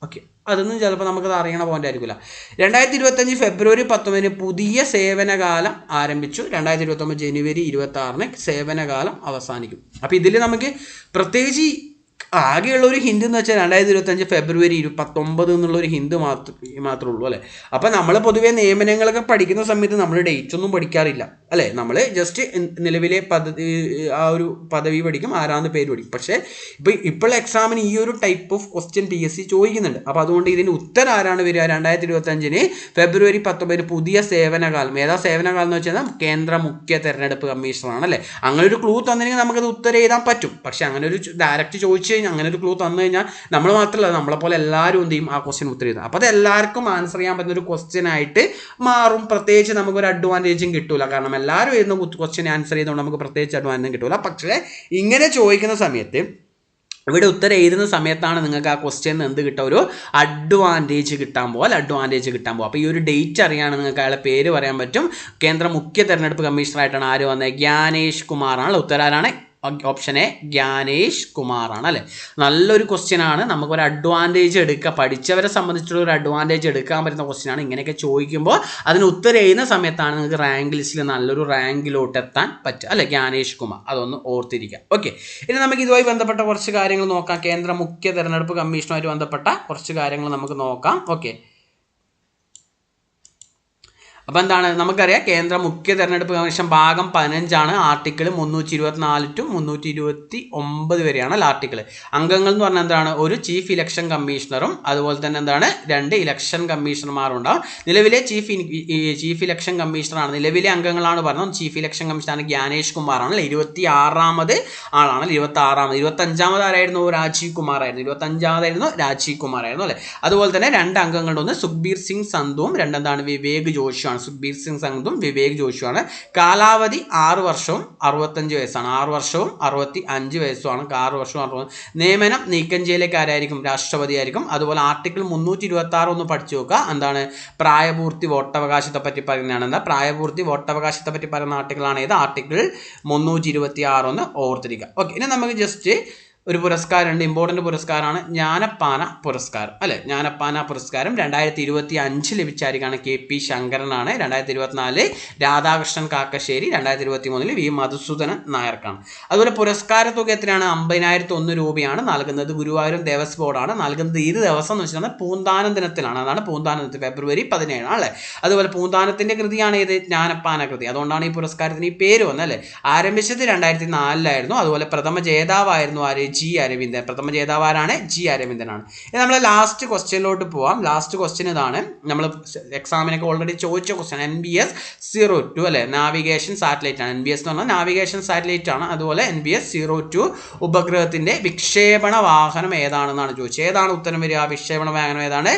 ഓക്കെ അതൊന്നും ചിലപ്പോൾ നമുക്കത് അറിയണ പോയിന്റ് ആയിരിക്കില്ല രണ്ടായിരത്തി ഇരുപത്തഞ്ച് ഫെബ്രുവരി പത്തൊമ്പതിന് പുതിയ സേവനകാലം ആരംഭിച്ചു. രണ്ടായിരത്തി ഇരുപത്തൊമ്പത് ജനുവരി ഇരുപത്തി ആറിന് സേവനകാലം അവസാനിക്കും. അപ്പോൾ ഇതിൽ നമുക്ക് പ്രത്യേകിച്ച് ആകെയുള്ള ഒരു ഹിന്ദു എന്ന് വെച്ചാൽ രണ്ടായിരത്തി ഇരുപത്തഞ്ച് ഫെബ്രുവരി ഇരു പത്തൊമ്പത് എന്നുള്ള ഒരു ഹിന്ദു മാത്രം മാത്രമേ ഉള്ളൂ അല്ലേ? അപ്പം നമ്മൾ പൊതുവേ നിയമനങ്ങളൊക്കെ പഠിക്കുന്ന സമയത്ത് നമ്മൾ ഡേറ്റ്സ് ഒന്നും പഠിക്കാറില്ല. അല്ലേ? നമ്മൾ ജസ്റ്റ് നിലവിലെ പദ്ധതി ആ ഒരു പദവി പഠിക്കും ആരാന്ന് പേര് പഠിക്കും. പക്ഷേ ഇപ്പം ഇപ്പോൾ എക്സാമിന് ഈ ഒരു type of question P S C ചോദിക്കുന്നുണ്ട്. അപ്പോൾ അതുകൊണ്ട് ഇതിന്റെ ഉത്തരം ആരാണ് വരിക? രണ്ടായിരത്തി ഇരുപത്തഞ്ചിന് ഫെബ്രുവരി പത്തൊമ്പതിന് പുതിയ സേവനകാലം. ഏതാ സേവനകാലം എന്ന് വെച്ചാൽ കേന്ദ്ര മുഖ്യ തെരഞ്ഞെടുപ്പ് കമ്മീഷണറാണ് അല്ലേ? അങ്ങനെ ഒരു ക്ലൂ തന്നില്ലെങ്കിൽ നമുക്കത് ഉത്തരം എഴുതാൻ പറ്റും. പക്ഷേ അങ്ങനെ ഒരു ഡയറക്റ്റ് ചോദിച്ചു കഴിഞ്ഞാൽ അങ്ങനെ ഒരു ക്ലൂ തന്നു കഴിഞ്ഞാൽ നമ്മൾ മാത്രമല്ല നമ്മളെ പോലെ എല്ലാവരും എന്ത് ചെയ്യും? ആ ക്വസ്റ്റ്യൻ ഉത്തരം ചെയ്തു അപ്പോൾ അത് എല്ലാവർക്കും ആൻസർ ചെയ്യാൻ പറ്റുന്ന ഒരു ക്വസ്റ്റ്യൻ ആയിട്ട് മാറും. പ്രത്യേകിച്ച് നമുക്കൊരു അഡ്വാന്റേജും കിട്ടൂല. കാരണം എല്ലാവരും എഴുതുന്ന ക്വസ്റ്റ്യൻ ആൻസർ ചെയ്തുകൊണ്ട് നമുക്ക് പ്രത്യേകിച്ച് അഡ്വാന്റേജും കിട്ടൂല. പക്ഷേ ഇങ്ങനെ ചോദിക്കുന്ന സമയത്ത് ഇവിടെ ഉത്തരം എഴുതുന്ന സമയത്താണ് നിങ്ങൾക്ക് ആ ക്വസ്റ്റ്യൻ എന്ത് കിട്ടുക? ഒരു അഡ്വാന്റേജ് കിട്ടാൻ പോകുക അഡ്വാന്റേജ് കിട്ടാൻ പോകുക അപ്പോൾ ഈ ഒരു ഡേറ്റ് അറിയാണ് നിങ്ങൾക്ക് അയാളെ പേര് പറയാൻ പറ്റും. കേന്ദ്ര മുഖ്യ തെരഞ്ഞെടുപ്പ് കമ്മീഷണറായിട്ടാണ് ആര് വന്നത്? ജ്ഞാനേഷ് കുമാറാണ്. ഉത്തരം ആരാണ് ഓപ്ഷൻ എ ജ്ഞാനേഷ് കുമാറാണ് അല്ലേ? നല്ലൊരു ക്വസ്റ്റ്യൻ ആണ്. നമുക്കൊരു അഡ്വാന്റേജ് എടുക്കുക പഠിച്ചവരെ സംബന്ധിച്ചുള്ള ഒരു അഡ്വാന്റേജ് എടുക്കാൻ പറ്റുന്ന ക്വസ്റ്റ്യൻ ആണ്. ഇങ്ങനെയൊക്കെ ചോദിക്കുമ്പോൾ അതിന് ഉത്തരം എഴുതുന്ന സമയത്താണ് നിങ്ങൾക്ക് റാങ്ക് ലിസ്റ്റിൽ നല്ലൊരു റാങ്കിലോട്ട് എത്താൻ പറ്റുക. അല്ലേ? ജ്ഞാനേഷ് കുമാർ. അതൊന്ന് ഓർത്തിരിക്കുക ഓക്കെ ഇനി നമുക്ക് ഇതുമായി ബന്ധപ്പെട്ട കുറച്ച് കാര്യങ്ങൾ നോക്കാം. കേന്ദ്ര മുഖ്യ തെരഞ്ഞെടുപ്പ് കമ്മീഷനുമായിട്ട് ബന്ധപ്പെട്ട കുറച്ച് കാര്യങ്ങൾ നമുക്ക് നോക്കാം. ഓക്കെ അപ്പോൾ എന്താണ്? നമുക്കറിയാം കേന്ദ്ര മുഖ്യ തെരഞ്ഞെടുപ്പ് കമ്മീഷൻ ഭാഗം പതിനഞ്ചാണ്. ആർട്ടിക്കിൾ മുന്നൂറ്റി ഇരുപത്തിനാല് ടു മുന്നൂറ്റി ഇരുപത്തി ഒമ്പത് വരെയാണ് ആർട്ടിക്കിൾ അംഗങ്ങൾ എന്ന് പറഞ്ഞാൽ എന്താണ്? ഒരു ചീഫ് ഇലക്ഷൻ കമ്മീഷണറും അതുപോലെ തന്നെ എന്താണ്? രണ്ട് ഇലക്ഷൻ കമ്മീഷണർമാരും ഉണ്ടാവും. നിലവിലെ ചീഫ് ചീഫ് ഇലക്ഷൻ കമ്മീഷണറാണ്. നിലവിലെ അംഗങ്ങളാണ് പറഞ്ഞത്. ചീഫ് ഇലക്ഷൻ കമ്മീഷണർ ജ്ഞാനേഷ് കുമാറാണ്. ഇരുപത്തി ആറാമത് ആളാണ്. ഇരുപത്തി ആറാമത് ഇരുപത്തി അഞ്ചാമത് ആരായിരുന്നു? രാജീവ് കുമാർ ആയിരുന്നു ഇരുപത്തി അഞ്ചാമതായിരുന്നു രാജീവ് കുമാർ ആയിരുന്നു അല്ലേ? അതുപോലെ തന്നെ രണ്ട് അംഗങ്ങളുടെ ഒന്ന് സുഖ്ബീർ സിംഗ് സന്ധുവും രണ്ടെന്താണ് വിവേക് ജോഷിയാണ് സുഖ്ബീർ സിംഗ് സംഗതും വിവേക് ജോഷിയുമാണ് കാലാവധി ആറ് വർഷവും അറുപത്തഞ്ച് വയസ്സാണ്. ആറ് വർഷവും അറുപത്തി അഞ്ച് വയസ്സുമാണ്. ആറ് വർഷവും അറുപത് നിയമനം നീക്കം ചെയ്യലേക്ക് ആരായിരിക്കും? രാഷ്ട്രപതി ആയിരിക്കും. അതുപോലെ ആർട്ടിക്കിൾ മുന്നൂറ്റി ഇരുപത്തി ആറ് ഒന്ന് പഠിച്ചു നോക്കുക. എന്താണ്? പ്രായപൂർത്തി വോട്ടവകാശത്തെ പറ്റി പറയുന്നതാണ്. എന്താ? പ്രായപൂർത്തി വോട്ടവകാശത്തെ പറ്റി പറയുന്ന ആർട്ടിക്കിളാണ് ഏത്? ആർട്ടിക്കിൾ മുന്നൂറ്റി ഇരുപത്തി ആറ് ഒന്ന് ഓർത്തിരിക്കുക. ഓക്കെ ഇനി നമുക്ക് ജസ്റ്റ് ഒരു പുരസ്കാരമുണ്ട് ഇമ്പോർട്ടന്റ് പുരസ്കാരമാണ് ജ്ഞാനപ്പാന പുരസ്കാരം. അല്ലെ? ജ്ഞാനപ്പാന പുരസ്കാരം രണ്ടായിരത്തി ഇരുപത്തി അഞ്ച് ലഭിച്ചായിരിക്കാണ് കെ പി ശങ്കരനാണ്. രണ്ടായിരത്തി ഇരുപത്തിനാല് രാധാകൃഷ്ണൻ കാക്കശ്ശേരി രണ്ടായിരത്തി ഇരുപത്തി മൂന്നിൽ വി മധുസൂദനൻ നായർക്കാണ്. അതുപോലെ പുരസ്കാര തുക എത്രയാണ്? അമ്പതിനായിരത്തി ഒന്ന് രൂപയാണ് നൽകുന്നത്. ഗുരുവായൂരും ദേവസ്വം ബോർഡാണ് നൽകുന്നത്. ഏത് ദിവസം എന്ന് വെച്ചിട്ടുണ്ടെങ്കിൽ പൂന്താനം ദിനത്തിലാണ്. അതാണ് പൂന്താനം ഫെബ്രുവരി പതിനേഴാണ് അല്ലേ? അതുപോലെ പൂന്താനത്തിന്റെ കൃതിയാണ് ഏത്? ജ്ഞാനപ്പാന കൃതി. അതുകൊണ്ടാണ് ഈ പുരസ്കാരത്തിന് ഈ പേര് വന്നത് അല്ലേ? ആരംഭിച്ചത് രണ്ടായിരത്തി നാലിലായിരുന്നു അതുപോലെ പ്രഥമ ജേതാവായിരുന്നു ആര്? ജി അരവിന്ദൻ. പ്രഥമ ജേതാവ് ആരാണ് ജി അരവിന്ദനാണ്. ഇനി നമ്മൾ ലാസ്റ്റ് ക്വസ്റ്റ്യനിലോട്ട് പോവാം. ലാസ്റ്റ് ക്വസ്റ്റ്യൻ ഇതാണ്. നമ്മൾ എക്സാമിനൊക്കെ ഓൾറെഡി ചോദിച്ച question N B S zero two അല്ലെ? നാവിഗേഷൻ സാറ്റലൈറ്റ് ആണ്. എൻ ബി എസ് എന്ന് പറഞ്ഞാൽ നാവിഗേഷൻ സാറ്റലൈറ്റ് ആണ്. അതുപോലെ N B S zero two ഉപഗ്രഹത്തിന്റെ വിക്ഷേപണ വാഹനം ഏതാണെന്നാണ് ചോദിച്ചത്. ഏതാണ് ഉത്തരം വരിക? വിക്ഷേപണ വാഹനം ഏതാണ്?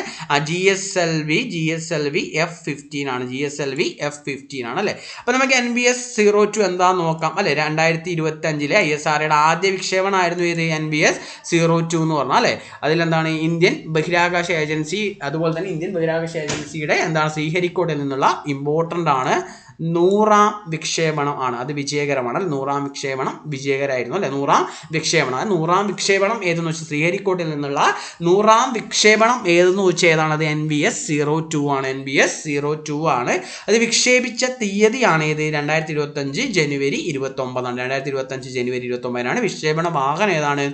G S L V G S L V F fifteen ആണ്. G S L V F fifteen ആണ് അല്ലേ? അപ്പോൾ നമുക്ക് N B S zero two എന്താ നോക്കാം. അല്ലെ? രണ്ടായിരത്തി ഇരുപത്തി അഞ്ചിലെ ഐ എസ് ആർ ആദ്യ വിക്ഷേപണമായിരുന്നു ഇത് N B S zero two എന്ന് പറഞ്ഞാൽ അല്ലേ? അതിലെന്താണ്? ഇന്ത്യൻ ബഹിരാകാശ ഏജൻസി അതുപോലെ തന്നെ ഇന്ത്യൻ ബഹിരാകാശ ഏജൻസിയുടെ എന്താണ്? ശ്രീഹരിക്കോട്ടിൽ നിന്നുള്ള ഇമ്പോർട്ടന്റ് ആണ്. നൂറാം വിക്ഷേപണം ആണ്. അത് വിജയകരമാണ് അല്ലെ? നൂറാം വിക്ഷേപണം വിജയകരമായിരുന്നു അല്ലെ? നൂറാം വിക്ഷേപണം. അത് നൂറാം വിക്ഷേപണം ഏതെന്ന് വെച്ചാൽ ശ്രീഹരിക്കോട്ടിൽ നിന്നുള്ള നൂറാം വിക്ഷേപണം ഏതെന്ന് വെച്ചാൽ ഏതാണ്? അത് N B S zero two ആണ്. N B S zero two ആണ്. അത് വിക്ഷേപിച്ച തീയതിയാണ് ഏത്? രണ്ടായിരത്തി ഇരുപത്തഞ്ച് ജനുവരി ഇരുപത്തൊമ്പതാണ്. രണ്ടായിരത്തി ഇരുപത്തഞ്ച് ജനുവരി ഇരുപത്തൊമ്പതിനാണ് വിക്ഷേപണ വാഹനം ഏതാണ്?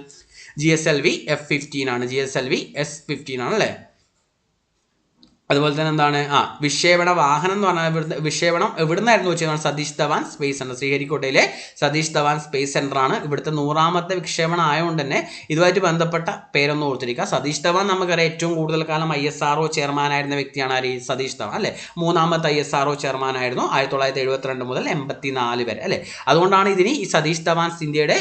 G S L V F fifteen ആണ്. G S L V S fifteen ആണ് അല്ലേ? അതുപോലെ തന്നെ എന്താണ്? ആ വിക്ഷേപണ വാഹനം എന്ന് പറഞ്ഞാൽ ഇവിടുന്ന് വിക്ഷേപണം എവിടുന്നായിരുന്നു വെച്ചാൽ സതീഷ് ധവാൻ സ്പേസ് സെന്റർ ശ്രീഹരിക്കോട്ടയിലെ സതീഷ് ധവാൻ സ്പേസ് സെന്ററാണ് ആണ്. ഇവിടുത്തെ നൂറാമത്തെ വിക്ഷേപണം ആയതുകൊണ്ട് തന്നെ ഇതുമായിട്ട് ബന്ധപ്പെട്ട പേരൊന്നും ഓർത്തിരിക്കുക. സതീഷ് ധവാൻ നമുക്കറിയാം ഏറ്റവും കൂടുതൽ കാലം I S R O chairman ആയിരുന്ന വ്യക്തിയാണ് ആര്? സതീഷ് ധവാൻ അല്ലേ? മൂന്നാമത്തെ I S R O chairman ആയിരുന്നു ആയിരത്തി തൊള്ളായിരത്തി എഴുപത്തിരണ്ട് മുതൽ എൺപത്തി നാല് വരെ അല്ലേ? അതുകൊണ്ടാണ് ഇതിന് ഈ സതീഷ് ധവാൻ ഇന്ത്യയുടെ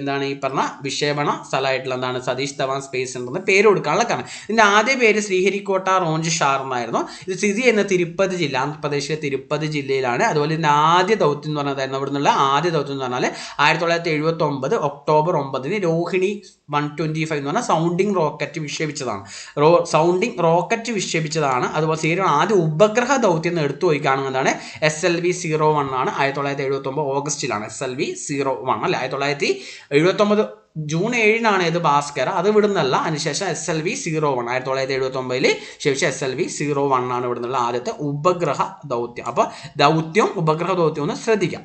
എന്താണ് ഈ പറഞ്ഞ വിക്ഷേപണ സ്ഥലമായിട്ടുള്ള എന്താണ് സതീഷ് ധവാൻ സ്പേസ് സെന്റർ പേര് കൊടുക്കാനുള്ള കാരണം. ഇതിന്റെ ആദ്യ പേര് ശ്രീഹരിക്കോട്ട റോഞ്ച് ഷാർ എന്നായിരുന്നു ഇത് സ്ഥിതി ചെയ്യുന്ന തിരുപ്പതി ജില്ല ആന്ധ്രാപ്രദേശിലെ തിരുപ്പതി ജില്ലയിലാണ്. അതുപോലെ തന്നെ ആദ്യ ദൗത്യം എന്ന് പറഞ്ഞതായിരുന്നു അവിടെ നിന്നുള്ള ആദ്യ ദൗത്യം എന്ന് പറഞ്ഞാൽ ആയിരത്തി തൊള്ളായിരത്തി എഴുപത്തി ഒമ്പത് ഒക്ടോബർ ഒമ്പതിന് രോഹിണി വൺ ട്വന്റി ഫൈവ് എന്ന് പറഞ്ഞാൽ സൗണ്ടിങ് റോക്കറ്റ് വിക്ഷേപിച്ചതാണ്. റോ സൗണ്ടിങ് റോക്കറ്റ് വിക്ഷേപിച്ചതാണ്. അതുപോലെ സീരിയൽ ആദ്യ ഉപഗ്രഹ ദൗത്യം എന്ന് എടുത്തു പോയിക്കാണെന്നതാണ് S L V zero one ആണ്. ആയിരത്തി തൊള്ളായിരത്തി എഴുപത്തി ഒമ്പത് ഓഗസ്റ്റിലാണ് S L V zero one അല്ലെ? ആയിരത്തി തൊള്ളായിരത്തി എഴുപത്തി ഒമ്പത് ജൂൺ ഏഴിനാണ് ഇത് ഭാസ്കർ അത് വിടുന്നല്ല അതിനുശേഷം S L V zero one ആയിരത്തി തൊള്ളായിരത്തി എഴുപത്തി ഒമ്പതിൽ ശേഷം S L V zero one ആണ് ഇവിടുന്നുള്ള ആദ്യത്തെ ഉപഗ്രഹ ദൗത്യം. അപ്പോൾ ദൗത്യം ഉപഗ്രഹ ദൗത്യം ഒന്ന് ശ്രദ്ധിക്കാം.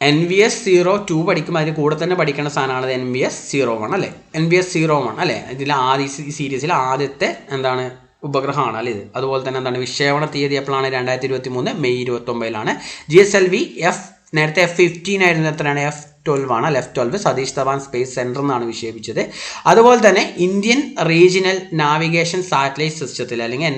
N V S zero two പഠിക്കുമ്പോൾ അതിന് കൂടെ തന്നെ പഠിക്കേണ്ട സാധനമാണ് N V S zero one അല്ലേ? N V S zero one അല്ലേ? ഇതിൽ ആദ്യ സീരീസിൽ ആദ്യത്തെ എന്താണ് ഉപഗ്രഹമാണ് അല്ലേ ഇത്? അതുപോലെ തന്നെ എന്താണ് വിക്ഷേപണ തീയതി എപ്പോഴാണ്? രണ്ടായിരത്തി ഇരുപത്തി മൂന്ന് മെയ് ഇരുപത്തി ഒമ്പതിലാണ് G S L V F നേരത്തെ എഫ് ഫിഫ്റ്റീൻ ആയിരുന്നു എത്രയാണ്? എഫ് ട്വൽവ് ആണ്. Left twelve Satish Dhawan space centre എന്നാണ് വിക്ഷേപിച്ചത് അതുപോലെ തന്നെ ഇന്ത്യൻ റീജിയണൽ നാവിഗേഷൻ സാറ്റലൈറ്റ് സിസ്റ്റത്തിൽ അല്ലെങ്കിൽ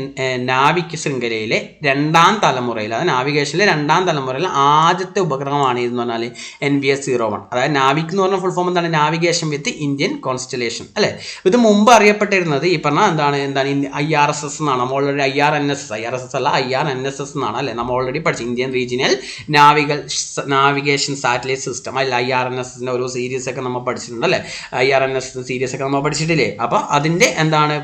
നാവിക് ശൃംഖലയിലെ രണ്ടാം തലമുറയിൽ അതായത് നാവിഗേഷനിലെ രണ്ടാം തലമുറയിൽ ആദ്യത്തെ ഉപഗ്രഹമാണ് ഇതെന്ന് പറഞ്ഞാൽ N B S zero one അതായത് നാവിക് എന്ന് പറഞ്ഞ ഫുൾ ഫോം എന്താണ്? നാവിഗേഷൻ വിത്ത് ഇന്ത്യൻ കോൺസ്റ്റലേഷൻ അല്ലേ? ഇത് മുമ്പ് അറിയപ്പെട്ടിരുന്നത് ഈ പറഞ്ഞ എന്താണ്? എന്താണ്? ഐ ആർ എസ് എസ് എന്നാണ് നമ്മൾ already I R N S S I R S S അല്ല I R N S S എന്നാണ് അല്ലേ? നമ്മൾ ഓൾറെഡി പഠിച്ചു Indian regional naval navigation satellite system അല്ല ഐ ആർ എൻ എസിന്റെ ഓരോ സീരീസ് ഒക്കെ നമ്മൾ പഠിച്ചിട്ടുണ്ട് അല്ലേ? I R N S series ഒക്കെ നമ്മൾ പഠിച്ചിട്ടില്ലേ? അപ്പോൾ അതിന്റെ എന്താണ്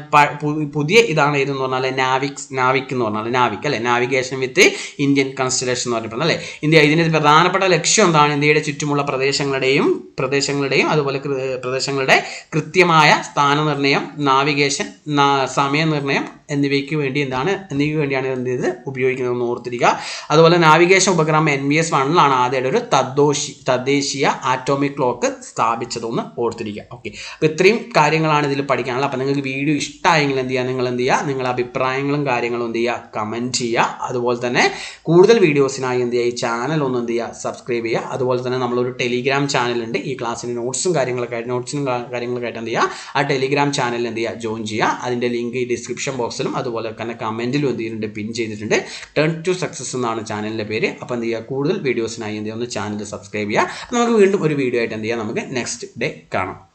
പുതിയ ഇതാണ് ഇതെന്ന് പറഞ്ഞാൽ നാവിക്സ് നാവിക് എന്ന് പറഞ്ഞാൽ നാവിക് അല്ലേ? നാവിഗേഷൻ വിത്ത് ഇന്ത്യൻ കൺസ്റ്റലേഷൻ എന്ന് പറഞ്ഞിട്ടുണ്ട് അല്ലേ? ഇന്ത്യ ഇതിന്റെ പ്രധാനപ്പെട്ട ലക്ഷ്യം എന്താണ്? ഇന്ത്യയുടെ ചുറ്റുമുള്ള പ്രദേശങ്ങളുടെയും പ്രദേശങ്ങളുടെയും അതുപോലെ പ്രദേശങ്ങളുടെ കൃത്യമായ സ്ഥാനനിർണയം നാവിഗേഷൻ സമയനിർണയം എന്നിവയ്ക്ക് വേണ്ടി എന്താണ്? എന്നിവയ്ക്ക് വേണ്ടിയാണ് എന്ത് ചെയ്ത് ഉപയോഗിക്കുന്നത് ഓർത്തിരിക്കുക. അതുപോലെ നാവിഗേഷൻ ഉപഗ്രഹം എൻ വി എസ് വണ്ണിലാണ് ആദ്യമായിട്ട് ഒരു തദ്ദേശി തദ്ദേശീയ ആറ്റോമിക് ക്ലോക്ക് സ്ഥാപിച്ചതെന്ന് ഓർത്തിരിക്കുക. ഓക്കെ അപ്പോൾ ഇത്രയും കാര്യങ്ങളാണ് ഇതിൽ പഠിക്കാനുള്ളത്. അപ്പോൾ നിങ്ങൾക്ക് വീഡിയോ ഇഷ്ടമായെങ്കിൽ എന്ത് ചെയ്യുക? നിങ്ങൾ എന്ത് ചെയ്യുക? നിങ്ങളുടെ അഭിപ്രായങ്ങളും കാര്യങ്ങളും എന്ത് ചെയ്യുക? കമന്റ് ചെയ്യുക. അതുപോലെ തന്നെ കൂടുതൽ വീഡിയോസിനായി എന്ത് ചെയ്യുക? ഈ ചാനൽ ഒന്ന് എന്ത് ചെയ്യുക? സബ്സ്ക്രൈബ് ചെയ്യുക. അതുപോലെ തന്നെ നമ്മളൊരു ടെലിഗ്രാം ചാനലുണ്ട് ഈ ക്ലാസ്സിന് നോട്ട്സും കാര്യങ്ങളൊക്കെ നോട്ട്സും കാര്യങ്ങളൊക്കെ ആയിട്ട് എന്ത് ചെയ്യുക? ആ ടെലിഗ്രാം ചാനലിൽ എന്ത് ചെയ്യുക? ജോയിൻ ചെയ്യുക. അതിന്റെ ലിങ്ക് ഈ ഡിസ്ക്രിപ്ഷൻ ബോക്സിലും അതുപോലെ തന്നെ കമന്റിലും എന്ത് ചെയ്തിട്ടുണ്ട് പിൻ ചെയ്തിട്ടുണ്ട്. ടേൺ ടു സക്സസ് എന്നാണ് ചാനലിന്റെ പേര്. അപ്പോൾ എന്ത് ചെയ്യുക? കൂടുതൽ വീഡിയോസിനായി എന്ത് ചെയ്യുക? ഒന്ന് ചാനൽ സബ്സ്ക്രൈബ് ചെയ്യുക. നമുക്ക് നമുക്ക് വീണ്ടും ഒരു വീഡിയോ ആയിട്ട് എന്ത് ചെയ്യാം? നമുക്ക് നെക്സ്റ്റ് ഡേ കാണാം.